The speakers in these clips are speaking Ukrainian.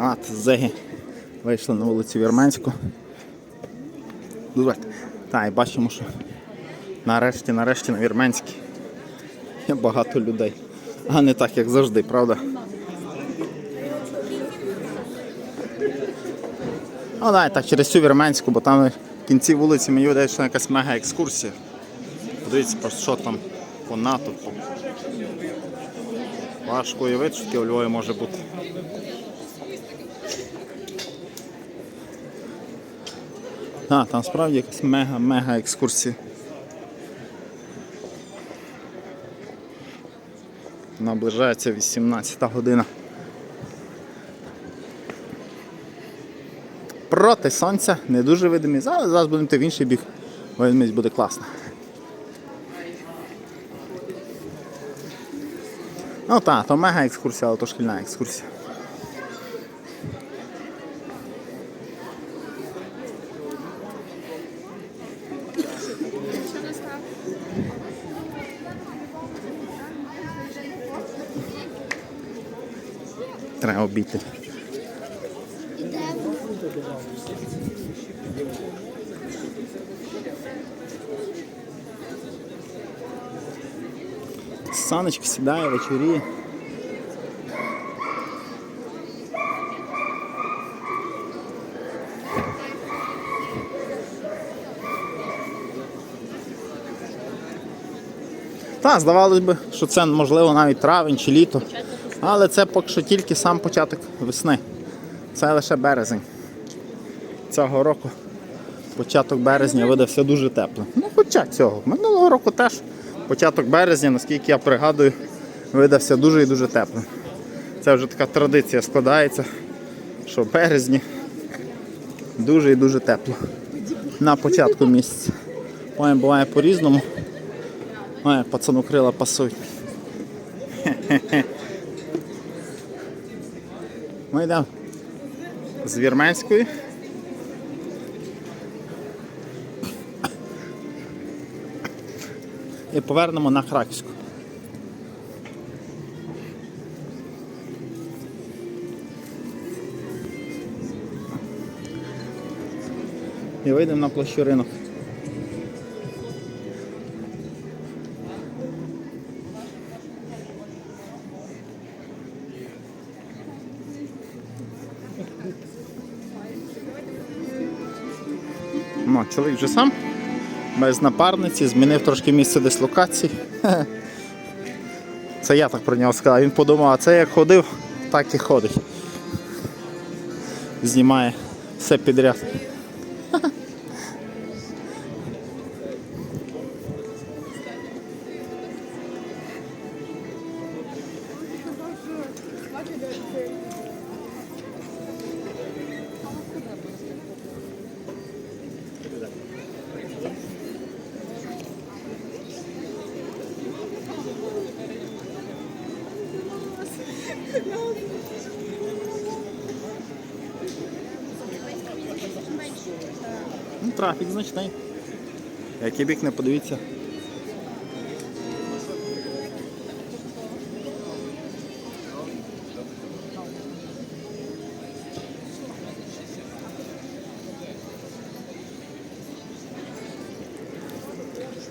От, зеги вийшли на вулицю Вірменську. Так, і бачимо, що нарешті, нарешті на Вірменській є багато людей. А не так, як завжди, правда? Ну так, так, через цю Вірменську, бо там в кінці вулиці мені видається, що якась мега екскурсія. Подивіться, просто що там по натовпу. Важко уявити, що таке у Львові може бути. А, там справді якась мега-мега екскурсія. Наближається 18 година. Проти сонця не дуже видимість, але зараз будемо йти в інший бік. Видимість буде класна. Ну так, то мега екскурсія, але то шкільна екскурсія. Треба обійти. Саночка сідає, вечоріє. Так, здавалось би, що це можливо навіть травень чи літо. Але це поки що тільки сам початок весни. Це лише березень. Цього року початок березня видався дуже теплим. Ну, хоча цього. Минулого року теж початок березня, наскільки я пригадую, видався дуже і дуже теплим. Це вже така традиція складається, що в березні дуже і дуже тепло. На початку місяця. Потім буває по-різному. Ой, пацану крила пасують. Ми йдемо з Вірменської. І повернемо на Краківську. І вийдемо на площу ринок. Ну, чоловік вже сам, без напарниці, змінив трошки місце дислокації. Це я так про нього сказав. Він подумав, а це як ходив, так і ходить. Знімає все підряд. трафік значний. Який бік не подивіться.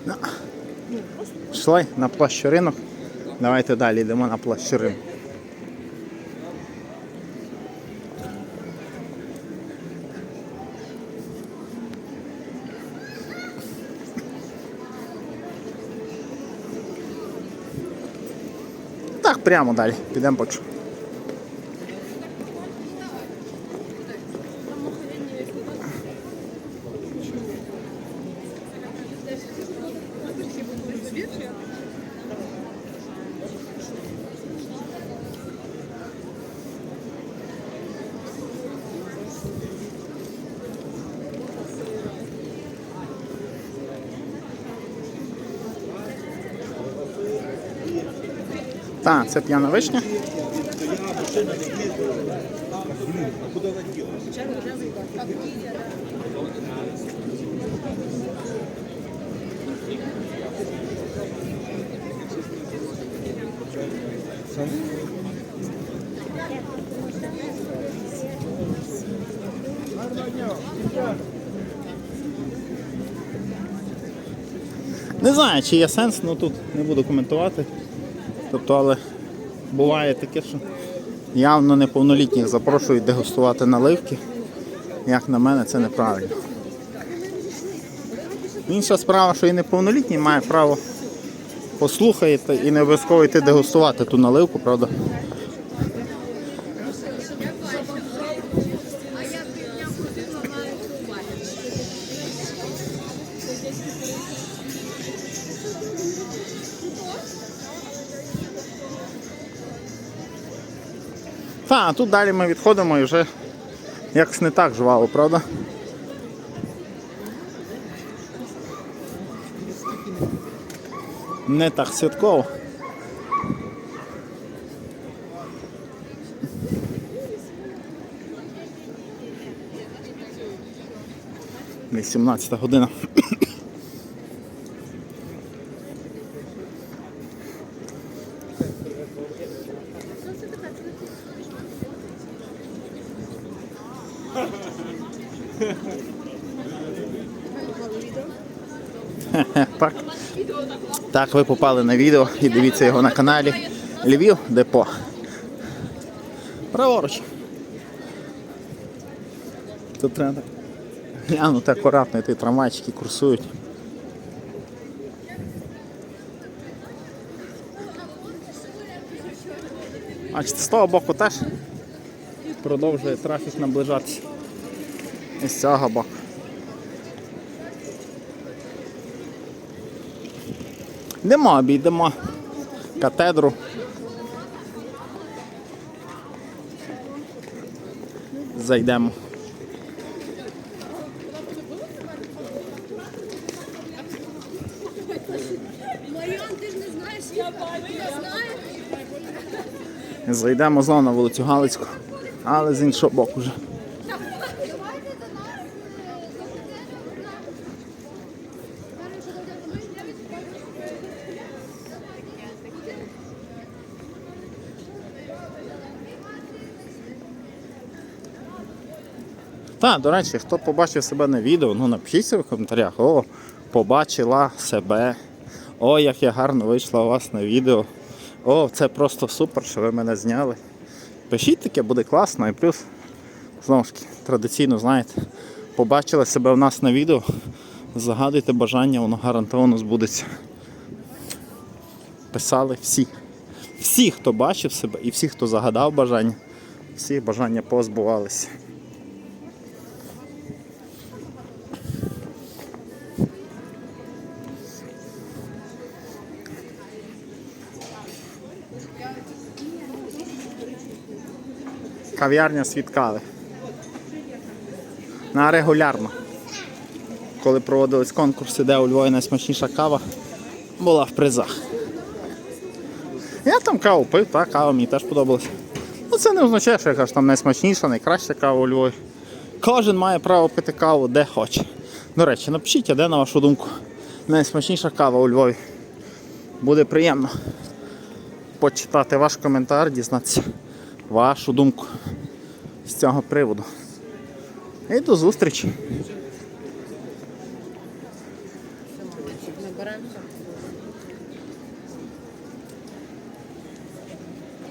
Ну, Йшли на площу ринок. Давайте далі йдемо на площу ринок. Так, прямо далі. Підемо поки. Так, це п'яна вишня. Не знаю, чи є сенс, ну тут не буду коментувати. Тобто, але буває таке, що явно неповнолітніх запрошують дегустувати наливки. Як на мене, це неправильно. Інша справа, що і неповнолітній має право послухати і не обов'язково йти дегустувати ту наливку, правда? Та, а тут далі ми відходимо і вже якось не так жваво, правда? Не так святково. Вісімнадцята година. Так. Так, ви попали на відео і дивіться його на каналі Львів Депо. Праворуч. Тут треба глянути акуратно, ті трамвайчики курсують. Бачите, з того боку теж продовжує трафік наближатися. З цього боку. Йдемо, обійдемо катедру. Зайдемо. Маріан, ти ж не знаєш, я бачу. Зайдемо знову на вулицю Галицьку, але з іншого боку вже. Так, до речі, хто побачив себе на відео, ну напишіть в коментарях, о, побачила себе. О, як я гарно вийшла у вас на відео. О, це просто супер, що ви мене зняли. Пишіть таке, буде класно. І плюс, знову ж таки, традиційно, знаєте, побачили себе в нас на відео, загадуйте бажання, воно гарантовано збудеться. Писали всі. Всі, хто бачив себе і всі, хто загадав бажання, всі бажання позбувалися. Кав'ярня свідкали. На регулярно. Коли проводились конкурси, де у Львові найсмачніша кава, була в призах. Я там каву пив, так, кава мені теж подобалась. Ну це не означає, що яка ж там найсмачніша, найкраща кава у Львові. Кожен має право пити каву де хоче. До речі, напишіть, а де на вашу думку найсмачніша кава у Львові. Буде приємно почитати ваш коментар, дізнатися вашу думку з цього приводу. І до зустрічі!